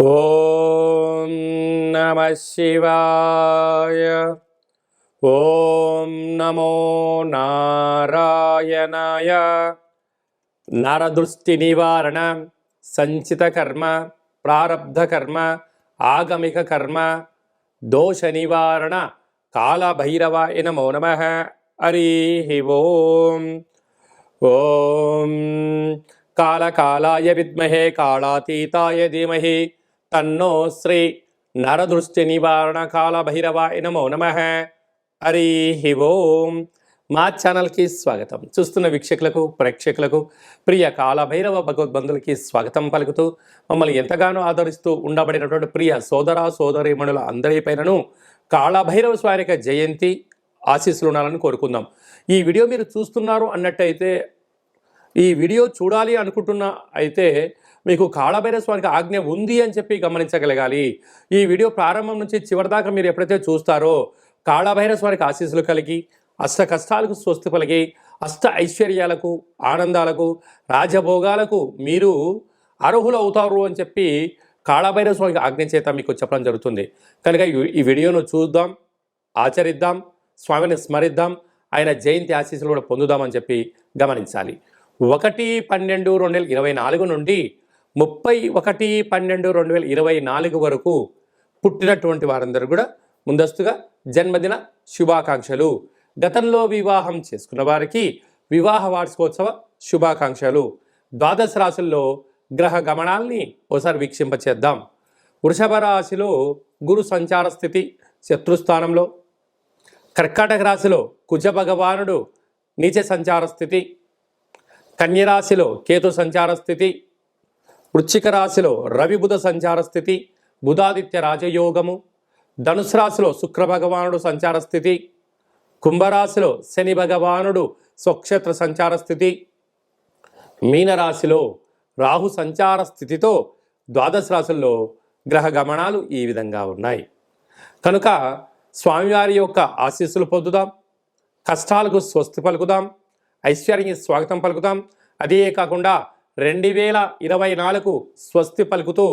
ఓం నమ శివాయ. ఓం నమో నారాయణాయ. నరదృష్టి నివారణ సంచిత కర్మ ప్రారబ్ధ కర్మ ఆగమిక కర్మ దోష నివారణ కాళభైరవాయ నమో నమ. హరి ఓం. ఓం. కాళకాళాయ విద్మహే కాళాతీతాయ ధీమహి. తన్నో శ్రీ నరదృష్టి నివారణ కాల కాళభైరవాయ నమో నమ హరి ఓం మా ఛానల్కి స్వాగతం. చూస్తున్న వీక్షకులకు ప్రేక్షకులకు ప్రియ కాలభైరవ భగవద్బంధులకి స్వాగతం పలుకుతూ మమ్మల్ని ఎంతగానో ఆదరిస్తూ ఉండబడినటువంటి ప్రియ సోదర సోదరీమణుల అందరిపైనను కాళభైరవ స్వామి జయంతి ఆశీస్సులు ఉండాలని కోరుకుందాం. ఈ వీడియో మీరు చూస్తున్నారు అన్నట్టయితే ఈ వీడియో చూడాలి అనుకుంటున్న అయితే మీకు కాళభైరవ స్వామికి ఆజ్ఞ ఉంది అని చెప్పి గమనించగలగాలి. ఈ వీడియో ప్రారంభం నుంచి చివరిదాకా మీరు ఎప్పుడైతే చూస్తారో కాళభైరవ స్వామికి ఆశీస్సులు కలిగి అష్ట కష్టాలకు స్వస్తి పలిగి అష్ట ఐశ్వర్యాలకు ఆనందాలకు రాజభోగాలకు మీరు అర్హులు అవుతారు అని చెప్పి కాళభైరవ స్వామికి ఆజ్ఞ చేత మీకు చెప్పడం జరుగుతుంది. కనుక ఈ- ఈ వీడియోను చూద్దాం ఆచరిద్దాం స్వామిని స్మరిద్దాం ఆయన జయంతి ఆశీస్సులు కూడా పొందుదామని చెప్పి గమనించాలి. ఒకటి పన్నెండు రెండు వేల ఇరవై నాలుగు నుండి ముప్పై ఒకటి పన్నెండు రెండు వేల ఇరవై నాలుగు వరకు పుట్టినటువంటి వారందరూ కూడా ముందస్తుగా జన్మదిన శుభాకాంక్షలు. గతంలో వివాహం చేసుకున్న వారికి వివాహ వార్షికోత్సవ శుభాకాంక్షలు. ద్వాదశ రాశుల్లో గ్రహ గమనాల్ని ఒకసారి వీక్షింపచేద్దాం. వృషభ రాశిలో గురు సంచార స్థితి శత్రుస్థానంలో కర్కాటక రాశిలో కుజ భగవానుడు నీచ సంచార స్థితి. కన్యరాశిలో కేతు సంచార స్థితి. వృశ్చిక రాశిలో రవి బుధ సంచార స్థితి బుధాదిత్య రాజయోగము ధనుసు రాశిలో శుక్ర భగవానుడు సంచార స్థితి కుంభరాశిలో శని భగవానుడు స్వక్షేత్ర సంచార స్థితి మీనరాశిలో రాహు సంచార స్థితితో ద్వాదశ రాశుల్లో గ్రహ గమనాలు ఈ విధంగా ఉన్నాయి. కనుక స్వామివారి యొక్క ఆశీస్సులు పొందుదాం కష్టాలకు స్వస్తి పలుకుదాం ఐశ్వర్యానికి స్వాగతం పలుకుదాం. అదే కాకుండా రెండు వేల ఇరవై నాలుగు స్వస్తి పలుకుతూ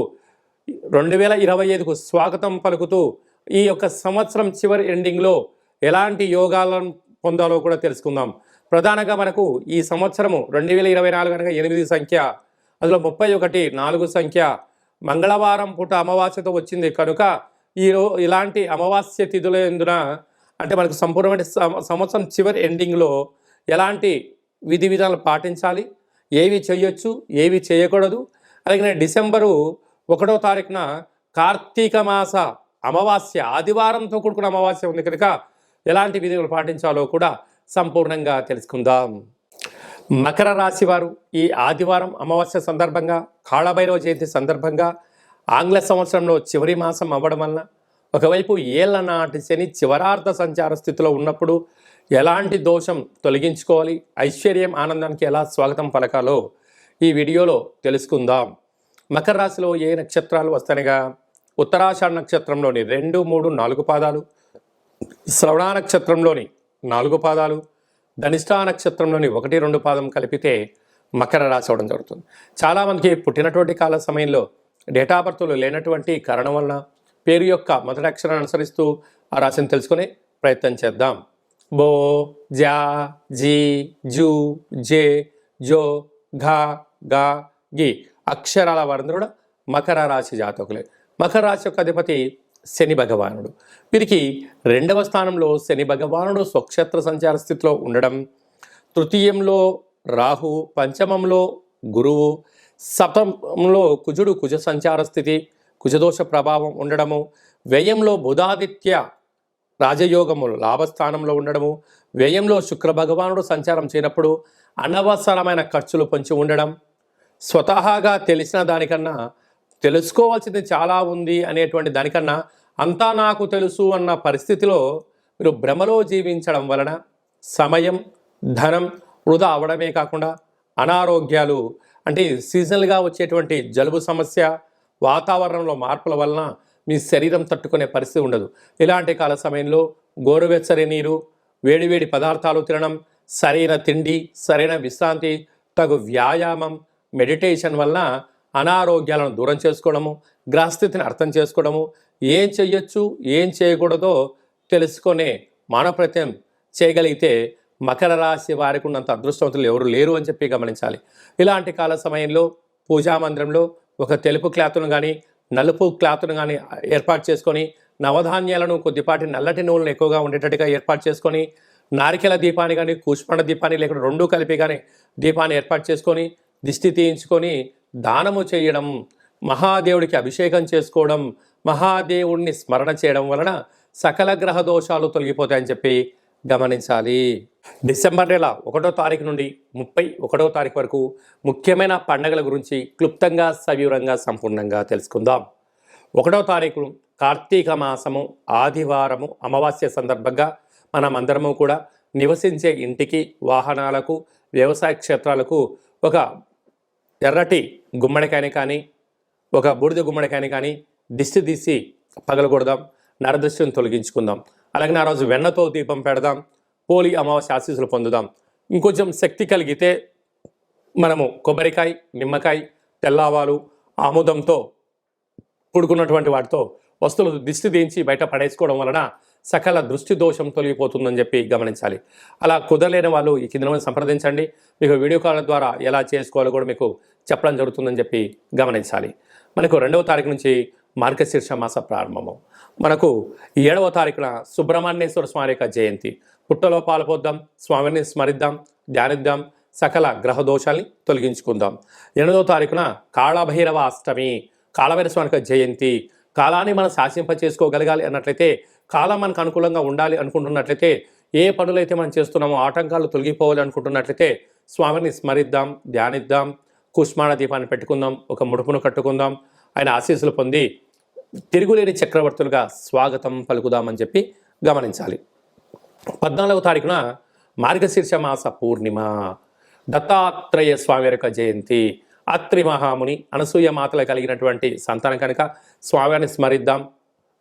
రెండు వేల ఇరవై ఐదుకు స్వాగతం పలుకుతూ ఈ యొక్క సంవత్సరం చివరి ఎండింగ్లో ఎలాంటి యోగాలను పొందాలో కూడా తెలుసుకుందాం. ప్రధానంగా మనకు ఈ సంవత్సరము రెండు వేల ఇరవై నాలుగు అనగా ఎనిమిది సంఖ్య అందులో ముప్పై ఒకటి నాలుగు సంఖ్య. మంగళవారం పూట అమావాస్యతో వచ్చింది. కనుక ఈ ఇలాంటి అమావాస్య తిథుల ఎందున అంటే మనకు సంపూర్ణమైన సంవత్సరం చివరి ఎండింగ్లో ఎలాంటి విధి విధానాలు పాటించాలి? ఏవి చేయొచ్చు ఏవి చేయకూడదు అలాగే డిసెంబరు ఒకటో తారీఖున కార్తీక మాస అమావాస్య ఆదివారంతో కూడుకున్న అమావాస్య ఉంది కనుక ఎలాంటి విధులు పాటించాలో కూడా సంపూర్ణంగా తెలుసుకుందాం. మకర రాశి వారు ఈ ఆదివారం అమావాస్య సందర్భంగా కాళభైరవ జయంతి సందర్భంగా ఆంగ్ల సంవత్సరంలో చివరి మాసం అవ్వడం వలన ఒకవైపు ఏళ్ళ నాటి శని చివరార్థ సంచార స్థితిలో ఉన్నప్పుడు ఎలాంటి దోషం తొలగించుకోవాలి? ఐశ్వర్యం ఆనందానికి ఎలా స్వాగతం పలకాలో ఈ వీడియోలో తెలుసుకుందాం. మకర రాశిలో ఏ నక్షత్రాలు వస్తాయనగా ఉత్తరాషాఢ నక్షత్రంలోని రెండు మూడు నాలుగు పాదాలు. శ్రవణ నక్షత్రంలోని నాలుగు పాదాలు. ధనిష్టా నక్షత్రంలోని ఒకటి రెండు పాదం కలిపితే మకర రాశి అవడం జరుగుతుంది. చాలామందికి పుట్టినటువంటి కాల సమయంలో డేటా బర్త్లు లేనటువంటి కారణం వలన పేరు యొక్క మొదటి అక్షరాన్ని అనుసరిస్తూ ఆ రాశిని తెలుసుకునే ప్రయత్నం చేద్దాం. బో జా జీ జూ జే జో ఘా గా గి అక్షరాల వారందరూ కూడా మకర రాశి జాతకులే. మకర రాశి యొక్క అధిపతి శని భగవానుడు. వీరికి రెండవ స్థానంలో శని భగవానుడు స్వక్షేత్ర సంచార స్థితిలో ఉండడం తృతీయంలో రాహు పంచమంలో గురువు సప్తంలో కుజుడు కుజ సంచార స్థితి కుజదోష ప్రభావం ఉండడము వ్యయంలో బుధాదిత్య రాజయోగము లాభస్థానంలో ఉండడము వ్యయంలో శుక్ర భగవానుడు సంచారం చేయనప్పుడు అనవసరమైన ఖర్చులు పొంచి ఉండడం స్వతహాగా తెలిసిన దానికన్నా తెలుసుకోవాల్సింది చాలా ఉంది అనేటువంటి దానికన్నా అంతా నాకు తెలుసు అన్న పరిస్థితిలో మీరు భ్రమలో జీవించడం వలన సమయం ధనం వృధా అవడమే కాకుండా అనారోగ్యాలు అంటే సీజనల్గా వచ్చేటువంటి జలుబు సమస్య వాతావరణంలో మార్పుల వలన మీ శరీరం తట్టుకునే పరిస్థితి ఉండదు. ఇలాంటి కాల సమయంలో గోరువెచ్చని నీరు వేడివేడి పదార్థాలు తినడం సరైన తిండి సరైన విశ్రాంతి తగు వ్యాయామం మెడిటేషన్ వలన అనారోగ్యాలను దూరం చేసుకోవడము గ్రహస్థితిని అర్థం చేసుకోవడము ఏం చేయొచ్చు ఏం చేయకూడదో తెలుసుకునే మానప్రత్యం చేయగలిగితే మకర రాశి వారికి ఉన్నంత అదృష్టవంతులు ఎవరు లేరు అని చెప్పి గమనించాలి. ఇలాంటి కాల సమయంలో పూజా మందిరంలో ఒక తెలుపు క్లాత్ను కానీ నలుపు క్లాత్ను కానీ ఏర్పాటు చేసుకొని నవధాన్యాలను కొద్దిపాటి నల్లటి నూనెలు ఎక్కువగా ఉండేటట్టుగా ఏర్పాటు చేసుకొని నారికెల దీపాన్ని కానీ కూష్పండ దీపాన్ని లేకుండా రెండు కలిపి కానీ దీపాన్ని ఏర్పాటు చేసుకొని దిష్టి తీయించుకొని దానము చేయడం మహాదేవుడికి అభిషేకం చేసుకోవడం మహాదేవుడిని స్మరణ చేయడం వలన సకల గ్రహ దోషాలు తొలగిపోతాయని చెప్పి గమనించాలి. డిసెంబర్ నెల ఒకటో తారీఖు నుండి ముప్పై ఒకటో తారీఖు వరకు ముఖ్యమైన పండగల గురించి క్లుప్తంగా సవివరంగా సంపూర్ణంగా తెలుసుకుందాం. ఒకటో తారీఖు కార్తీక మాసము ఆదివారము అమావాస్య సందర్భంగా మనం అందరము కూడా నివసించే ఇంటికి వాహనాలకు వ్యవసాయ క్షేత్రాలకు ఒక ఎర్రటి గుమ్మడికాయని కానీ ఒక బూడిద గుమ్మడికాయని కానీ దిష్టి తీసి పగలకూడదాం నరదృష్టిని తొలగించుకుందాం. అలాగే ఆ రోజు వెన్నతో దీపం పెడదాం. పోలి అమావాస్య ఆశీస్సులు పొందుదాం. ఇంకొంచెం శక్తి కలిగితే మనము కొబ్బరికాయ నిమ్మకాయ తెల్లవాలు ఆముదంతో పుడుకున్నటువంటి వాటితో వస్తువులు దిష్టి దించి బయట పడేసుకోవడం వలన సకల దృష్టి దోషం తొలగిపోతుందని చెప్పి గమనించాలి. అలా కుదరలేని వాళ్ళు ఈ కింద సంప్రదించండి. మీకు వీడియో కాల్ ద్వారా ఎలా చేసుకోవాలో కూడా మీకు చెప్పడం జరుగుతుందని చెప్పి గమనించాలి. మనకు రెండవ తారీఖు నుంచి మార్గశీర్ష మాస ప్రారంభము. మనకు ఏడవ తారీఖున సుబ్రహ్మణ్యేశ్వర స్వామి యొక్క జయంతి. పుట్టలో పాల్పొద్దాం స్వామిని స్మరిద్దాం ధ్యానిద్దాం సకల గ్రహ దోషాల్ని తొలగించుకుందాం. ఎనిమిదవ తారీఖున కాళభైరవ అష్టమి కాళభైరవ స్వామి యొక్క జయంతి. కాలాన్ని మనం శాసింప చేసుకోగలగాలి అన్నట్లయితే కాలం మనకు అనుకూలంగా ఉండాలి అనుకుంటున్నట్లయితే ఏ పనులైతే మనం చేస్తున్నామో ఆటంకాలు తొలగిపోవాలి అనుకుంటున్నట్లయితే స్వామిని స్మరిద్దాం ధ్యానిద్దాం కుష్మాణ దీపాన్ని పెట్టుకుందాం ఒక ముడుపును కట్టుకుందాం ఆయన ఆశీస్సులు పొంది తిరుగులేని చక్రవర్తులుగా స్వాగతం పలుకుదామని చెప్పి గమనించాలి. పద్నాలుగవ తారీఖున మార్గశీర్ష మాస పూర్ణిమ. దత్తాత్రేయ స్వామి యొక్క జయంతి. అత్రి మహాముని అనసూయ మాతలు కలిగినటువంటి సంతానం కనుక స్వామిని స్మరిద్దాం.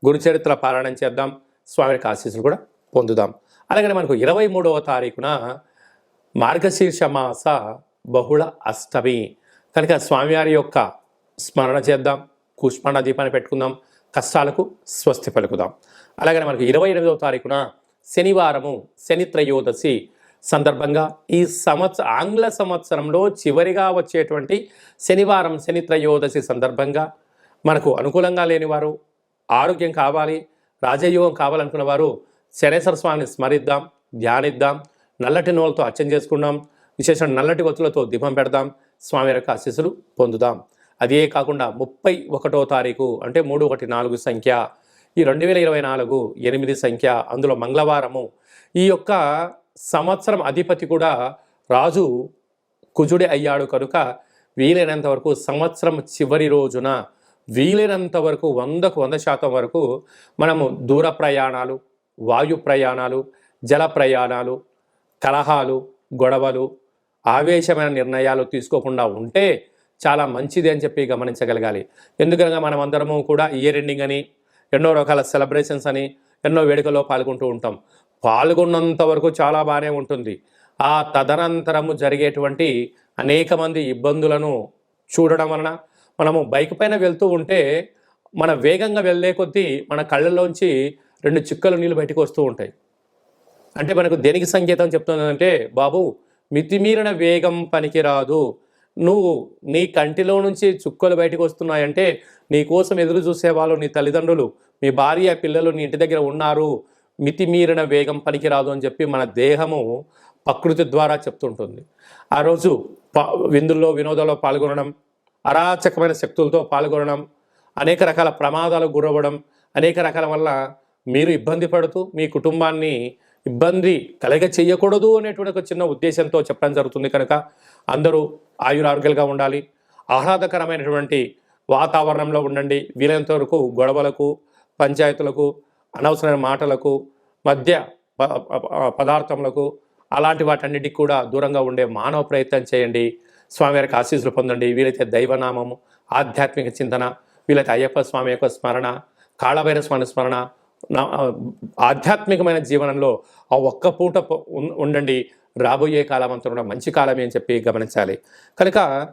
గురుచరిత్ర పారాయణం చేద్దాం. స్వామి యొక్క ఆశీస్సులు కూడా పొందుదాం. అలాగే మనకు ఇరవై మూడవ తారీఖున మార్గశీర్ష మాస బహుళ అష్టమి. కనుక స్వామివారి యొక్క స్మరణ చేద్దాం. కుష్మాండ దీపాన్ని పెట్టుకుందాం కష్టాలకు స్వస్తి పలుకుదాం. అలాగే మనకు ఇరవై ఎనిమిదవ తారీఖున శనివారము శని త్రయోదశి సందర్భంగా ఈ సంవత్సర ఆంగ్ల సంవత్సరంలో చివరిగా వచ్చేటువంటి శనివారం శని త్రయోదశి సందర్భంగా మనకు అనుకూలంగా లేనివారు ఆరోగ్యం కావాలి రాజయోగం కావాలనుకున్న వారు శనేశ్వర స్వామిని స్మరిద్దాం ధ్యానిద్దాం నల్లటి నూలతో అర్చన చేసుకుందాం విశేషం నల్లటి వత్తులతో దీపం పెడదాం స్వామి యొక్క ఆశీస్సులు పొందుదాం. అదే కాకుండా ముప్పై ఒకటో తారీఖు అంటే మూడు ఒకటి నాలుగు సంఖ్య ఈ రెండు వేల ఇరవై నాలుగు ఎనిమిది సంఖ్య అందులో మంగళవారము. ఈ యొక్క సంవత్సరం అధిపతి కూడా రాజు కుజుడి అయ్యాడు కనుక వీలైనంత వరకు సంవత్సరం చివరి రోజున వీలైనంత వరకు వందకు వంద శాతం వరకు మనము దూర ప్రయాణాలు వాయు ప్రయాణాలు జల ప్రయాణాలు కలహాలు గొడవలు ఆవేశమైన నిర్ణయాలు తీసుకోకుండా ఉంటే చాలా మంచిది అని చెప్పి గమనించగలగాలి. ఎందుకనగా మనం అందరము కూడా ఇయర్ ఎండింగ్ అని ఎన్నో రకాల సెలబ్రేషన్స్ అని ఎన్నో వేడుకల్లో పాల్గొంటూ ఉంటాం. పాల్గొన్నంత వరకు చాలా బాగానే ఉంటుంది. ఆ తదనంతరము జరిగేటువంటి అనేక మంది ఇబ్బందులను చూడడం వలన మనము బైక్ పైన వెళ్తూ ఉంటే మన వేగంగా వెళ్ళే కొద్దీ మన కళ్ళలోంచి రెండు చిక్కలు నీళ్ళు బయటకు వస్తూ ఉంటాయి. అంటే మనకు దేనికి సంకేతం చెప్తుందంటే బాబు మితిమీరిన వేగం పనికిరాదు. నువ్వు నీ కంటిలో నుంచి చుక్కలు బయటకు వస్తున్నాయంటే నీ కోసం ఎదురు చూసేవాళ్ళు నీ తల్లిదండ్రులు మీ భార్య పిల్లలు నీ ఇంటి దగ్గర ఉన్నారు మితిమీరిన వేగం పనికిరాదు అని చెప్పి మన దేహము ప్రకృతి ద్వారా చెప్తుంటుంది. ఆ రోజు విందుల్లో వినోదాల్లో పాల్గొనడం అరాచకమైన శక్తులతో పాల్గొనడం అనేక రకాల ప్రమాదాలకు గురవ్వడం అనేక రకాల వల్ల మీరు ఇబ్బంది పడుతూ మీ కుటుంబాన్ని ఇబ్బంది కలగ చేయకూడదు అనేటువంటి ఒక చిన్న ఉద్దేశంతో చెప్పడం జరుగుతుంది కనుక అందరూ ఆయురారోగ్యాలుగా ఉండాలి. ఆహ్లాదకరమైనటువంటి వాతావరణంలో ఉండండి. వీలైనంత వరకు గొడవలకు పంచాయతీలకు అనవసరమైన మాటలకు మధ్య పదార్థములకు అలాంటి వాటన్నిటికి కూడా దూరంగా ఉండే మానవ ప్రయత్నం చేయండి. స్వామివారికి ఆశీస్సులు పొందండి. వీలైతే దైవనామము ఆధ్యాత్మిక చింతన వీలైతే అయ్యప్ప స్వామి యొక్క స్మరణ కాళభైర స్వామి స్మరణ ఆధ్యాత్మికమైన జీవనంలో ఆ ఒక్క పూట ఉండండి. రాబోయే కాలం అంతా కూడా మంచి కాలమే అని చెప్పి గమనించాలి. కనుక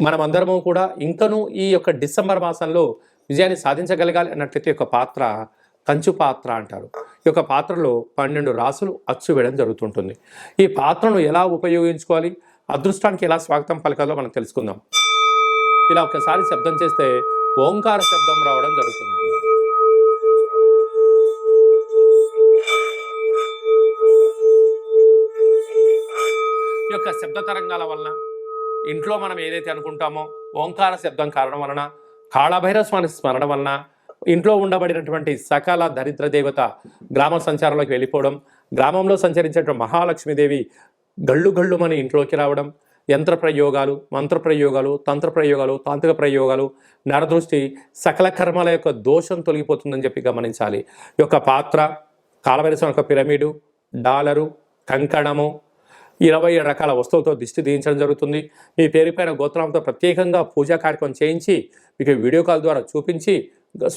మనమందరము కూడా ఇంకనూ ఈ యొక్క డిసెంబర్ మాసంలో విజయాన్ని సాధించగలగాలి అన్నట్లయితే ఒక పాత్ర కంచు పాత్ర అంటారు. ఈ యొక్క పాత్రలో పన్నెండు రాసులు అచ్చు వేయడం జరుగుతుంటుంది. ఈ పాత్రను ఎలా ఉపయోగించుకోవాలి? అదృష్టానికి ఎలా స్వాగతం పలకాలో మనం తెలుసుకుందాం. ఇలా ఒకసారి శబ్దం చేస్తే ఓంకార శబ్దం రావడం జరుగుతుంది. శబ్ద తరంగాల వలన ఇంట్లో మనం ఏదైతే అనుకుంటామో ఓంకార శబ్దం కారణం వలన కాళభైరవ స్వామి స్మరణ వలన ఇంట్లో ఉండబడినటువంటి సకల దరిద్ర దేవత గ్రామ సంచారంలోకి వెళ్ళిపోవడం గ్రామంలో సంచరించేటువంటి మహాలక్ష్మీదేవి గళ్ళు గళ్ళుమని ఇంట్లోకి రావడం యంత్ర ప్రయోగాలు మంత్ర ప్రయోగాలు తంత్ర ప్రయోగాలు తాంత్రిక ప్రయోగాలు నరదృష్టి సకల కర్మల యొక్క దోషం తొలగిపోతుందని చెప్పి గమనించాలి. ఈ యొక్క పాత్ర కాలవరిసం యొక్క పిరమిడు డాలరు కంకణము ఇరవై ఏడు రకాల వస్తువులతో దిష్టి తీయించడం జరుగుతుంది. మీ పేరుపైన గోత్రంతో ప్రత్యేకంగా పూజా కార్యక్రమం చేయించి మీకు వీడియో కాల్ ద్వారా చూపించి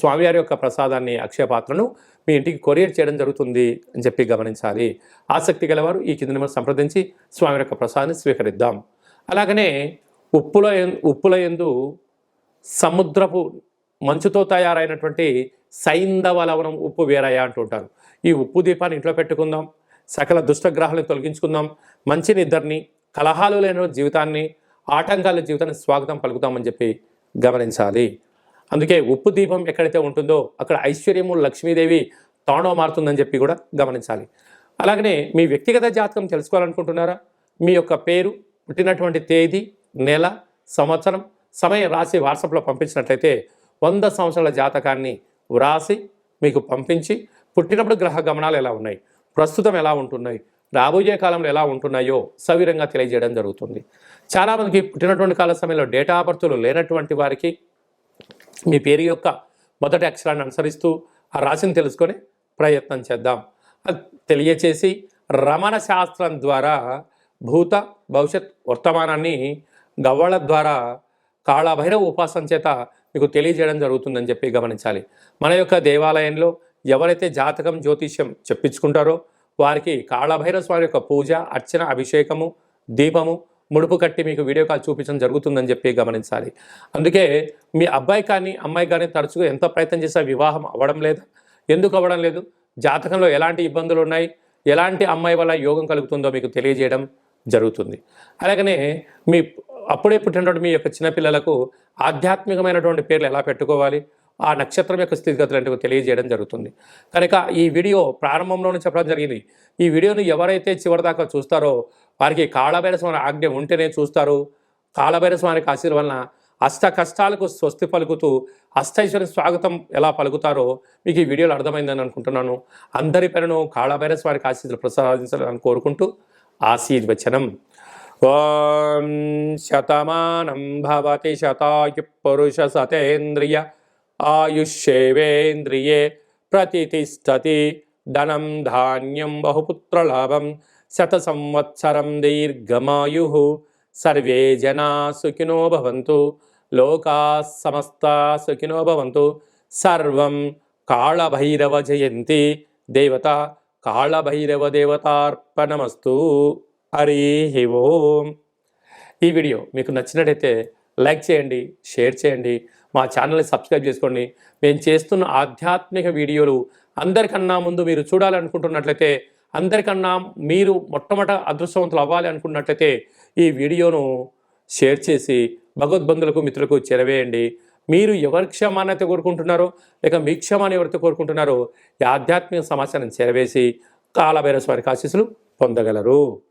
స్వామివారి యొక్క ప్రసాదాన్ని అక్షయ పాత్రను మీ ఇంటికి కొరియర్ చేయడం జరుగుతుంది అని చెప్పి గమనించాలి. ఆసక్తి గలవారు ఈ కింద నెంబర్ సంప్రదించి స్వామి యొక్క ప్రసాదాన్ని స్వీకరిద్దాం. అలాగనే ఉప్పుల ఉప్పుల ఎందు సముద్రపు మంచుతో తయారైనటువంటి సైంధవ లవణం ఉప్పు వేరయ్య అంటుంటారు ఈ ఉప్పు దీపాన్ని ఇంట్లో పెట్టుకుందాం. సకల దుష్టగ్రహాలను తొలగించుకుందాం. మంచి నిద్రని కలహాలు లేని జీవితాన్ని ఆటంకాల జీవితాన్ని స్వాగతం పలుకుతామని చెప్పి గమనించాలి. అందుకే ఉప్పు దీపం ఎక్కడైతే ఉంటుందో అక్కడ ఐశ్వర్యము లక్ష్మీదేవి తాణో మారుతుందని చెప్పి కూడా గమనించాలి. అలాగనే మీ వ్యక్తిగత జాతకం తెలుసుకోవాలనుకుంటున్నారా? మీ యొక్క పేరు పుట్టినటువంటి తేదీ నెల సంవత్సరం సమయం రాసి వాట్సాప్లో పంపించినట్లయితే వంద సంవత్సరాల జాతకాన్ని వ్రాసి మీకు పంపించి పుట్టినప్పుడు గ్రహ గమనాలు ఎలా ఉన్నాయి? ప్రస్తుతం ఎలా ఉంటున్నాయి? రాబోయే కాలంలో ఎలా ఉంటున్నాయో సవిరంగా తెలియజేయడం జరుగుతుంది. చాలామందికి పుట్టినటువంటి కాల సమయంలో డేటా ఆపర్తులు లేనటువంటి వారికి మీ పేరు యొక్క మొదటి అక్షరాన్ని అనుసరిస్తూ ఆ రాశిని తెలుసుకొని ప్రయత్నం చేద్దాం. అది తెలియచేసి రమణ శాస్త్రం ద్వారా భూత భవిష్యత్ వర్తమానాన్ని గవ్వళ ద్వారా కాళభైరవ ఉపాసన చేత మీకు తెలియజేయడం జరుగుతుందని చెప్పి గమనించాలి. మన యొక్క దేవాలయంలో ఎవరైతే జాతకం జ్యోతిష్యం చెప్పించుకుంటారో వారికి కాళభైరవ స్వామి యొక్క పూజ అర్చన అభిషేకము దీపము ముడుపు కట్టి మీకు వీడియో కాల్ చూపించడం జరుగుతుందని చెప్పి గమనించాలి. అందుకే మీ అబ్బాయి కానీ అమ్మాయి కానీ తరచుగా ఎంత ప్రయత్నం చేసినా వివాహం అవ్వడం లేదు. ఎందుకు అవ్వడం లేదు? జాతకంలో ఎలాంటి ఇబ్బందులు ఉన్నాయి? ఎలాంటి అమ్మాయి వల్ల యోగం కలుగుతుందో మీకు తెలియజేయడం జరుగుతుంది. అలాగనే మీ అప్పుడే పుట్టినటువంటి మీ యొక్క చిన్నపిల్లలకు ఆధ్యాత్మికమైనటువంటి పేర్లు ఎలా పెట్టుకోవాలి? ఆ నక్షత్రం యొక్క స్థితిగతులు అంటే తెలియజేయడం జరుగుతుంది. కనుక ఈ వీడియో ప్రారంభంలోనే చెప్పడం జరిగింది. ఈ వీడియోను ఎవరైతే చివరిదాకా చూస్తారో వారికి కాళభైరస్వామి ఆజ్ఞ ఉంటేనే చూస్తారు. కాళభైరస్వామికి ఆశీర్ వలన అష్ట కష్టాలకు స్వస్తి పలుకుతూ అష్టైశ్వర్య స్వాగతం ఎలా పలుకుతారో మీకు ఈ వీడియోలో అర్థమైందని అనుకుంటున్నాను. అందరి పేరును కాళభైరస్వామికి ఆశీస్సులు ప్రసాదించాలని కోరుకుంటూ ఆశీర్వచనం. ఓం శతమానం భవతి శతాయు పురుష సతేంద్రియ ఆయుష్యేవేంద్రియే ప్రతిష్టతి ధనం ధాన్యం బహుపుత్రలాభం శత సంవత్సరం దీర్ఘమాయు సర్వే జనా సుఖినో భవంతు లోకా సమస్త సుఖినో భవంతు సర్వం కాళభైరవ జయంతి దేవత కాళభైరవ దేవతార్పణమస్తు హరి ఓం ఈ వీడియో మీకు నచ్చినట్టయితే లైక్ చేయండి షేర్ చేయండి మా ఛానల్ని సబ్స్క్రైబ్ చేసుకోండి. మేము చేస్తున్న ఆధ్యాత్మిక వీడియోలు అందరికన్నా ముందు మీరు చూడాలనుకుంటున్నట్లయితే అందరికన్నా మీరు మొట్టమొదట అదృష్టవంతులు అవ్వాలి అనుకున్నట్లయితే ఈ వీడియోను షేర్ చేసి భగవద్బంధులకు మిత్రులకు చేరవేయండి. మీరు ఎవరి క్షమానైతే కోరుకుంటున్నారో లేక మీ క్షమాన్ని ఎవరైతే కోరుకుంటున్నారో ఈ ఆధ్యాత్మిక సమాచారం చేరవేసి కాలభైరవ వారికి ఆశీస్సులు పొందగలరు.